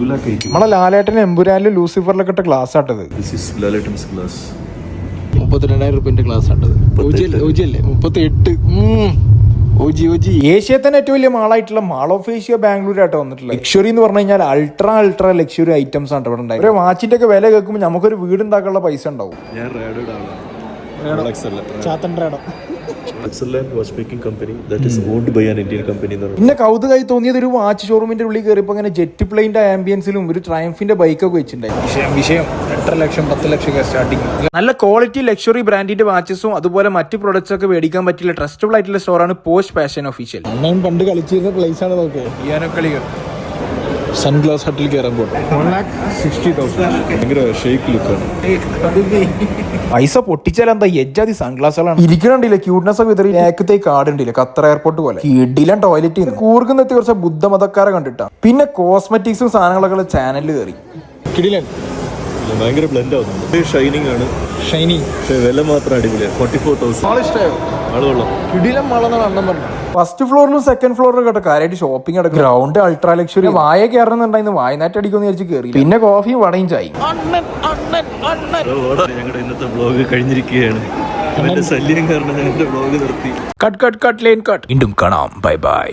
2 lakh 80. നമ്മളെ ലാലേട്ടൻ എമ്പുരാനിലും ലൂസിഫറിലൊക്കെ ഇട്ട class ആട്ടത്. മുപ്പത്തിരണ്ടായിരം റുപ്യന്റെ ക്ലാസ് ആട്ടത്. ഓജി അല്ലേ മുപ്പത്തി എട്ട് ഓജി ഓജി. ഏഷ്യയിൽ തന്നെ ഏറ്റവും വലിയ മാളായിട്ടുള്ള മാൾ ഓഫ് ഏഷ്യ ബാംഗ്ലൂർ ആയിട്ട് വന്നിട്ടുള്ള ലക്ഷറി എന്ന് പറഞ്ഞു കഴിഞ്ഞാൽ അൾട്രാ അൾട്രാ ലക്ഷറി ഐറ്റംസ് ആണ് ഇവിടെ ഉണ്ടായത് ഒരു വാച്ചിന്റെ ഒക്കെ വില കേൾക്കുമ്പോൾ നമുക്കൊരു വീട് ഉണ്ടാക്കാനുള്ള പൈസ ഉണ്ടാവും. ഞാൻ പിന്നെ കൗതുകമായി തോന്നിയത് ഒരു വാച്ച് ഷോറൂമിന്റെ ഉള്ളിൽ കയറിയപ്പോൾ അങ്ങനെ ജെറ്റ് പ്ലെയിന്റെ ആംബിയൻസിലും ഒരു ട്രയംഫിന്റെ ബൈക്കൊക്കെ വെച്ചിട്ടുണ്ടായി. വിഷയം വിഷയം. എട്ടര ലക്ഷം പത്ത് ലക്ഷം ഒക്കെ സ്റ്റാർട്ടിങ് നല്ല ക്വാളിറ്റി ലക്ഷറി ബ്രാൻഡിന്റെ വാച്ചസും അതുപോലെ മറ്റു പ്രൊഡക്ട്സ് ഒക്കെ മേടിക്കാൻ പറ്റില്ല ട്രസ്റ്റബിൾ ആയിട്ടുള്ള സ്റ്റോറാണ് പോസ്റ്റ് ഫാഷൻ ഒഫീഷ്യൽ പണ്ട് കളിച്ചിരുന്ന പ്ലേസ് ആണ് നോക്കേ സൺഗ്ലാസ് ഹട്ടിൽ കയറാൻ പോട്ടെ ഭയങ്കര ഷേക്ക് ലുക്കാണ് പൈസ പൊട്ടിച്ചാൽ എന്താ എജ്ജാതി സൺഗ്ലാസുകളാണ് ഇരിക്കണുണ്ടില്ല ക്യൂട്ട്നെസ് ഒക്കെ വിതറി നേക്കത്തെ കാടുണ്ടില്ല ഖത്തർ എയർപോർട്ട് പോലെ. കിടിലൻ ടോയ്ലറ്റ് കൂർക്കുന്നെത്തി കുറച്ച് ബുദ്ധമതക്കാരെ കണ്ടിട്ടാ. പിന്നെ കോസ്മെറ്റിക്സും സാധനങ്ങളൊക്കെ ചാനലിൽ കയറി കിടിലൻ. ഭയങ്കര ബ്ലെൻഡ് ആവുന്നുണ്ട്. ഷൈനിങ് ആണ്. ഷൈനി. വില മാത്രം അടിപൊളിയാണ് ഫോർട്ടി ഫോർ തൗസൻഡ് ഫസ്റ്റ് ഫ്ലോറിലും സെക്കൻഡ് ഫ്ലോറിലും കേട്ടോ. കാര്യമായിട്ട് ഷോപ്പിംഗ് അടക്കം ഗ്രൗണ്ട് അൾട്രാ ലക്ഷറി വായ കയറുന്നുണ്ടായിരുന്നു വായനാട്ട് അടിക്കുമെന്ന് വിചാരിച്ച് കയറി പിന്നെ കോഫിയും വടയും ചായി ഞങ്ങളുടെ ഇന്നത്തെ ബ്ലോഗ് കഴിഞ്ഞിരിക്കുകയാണ്. ശല്യം കാരണം ഞങ്ങളുടെ ബ്ലോഗ് നിർത്തി. Cut cut cut line cut വീണ്ടും കാണാം. Bye bye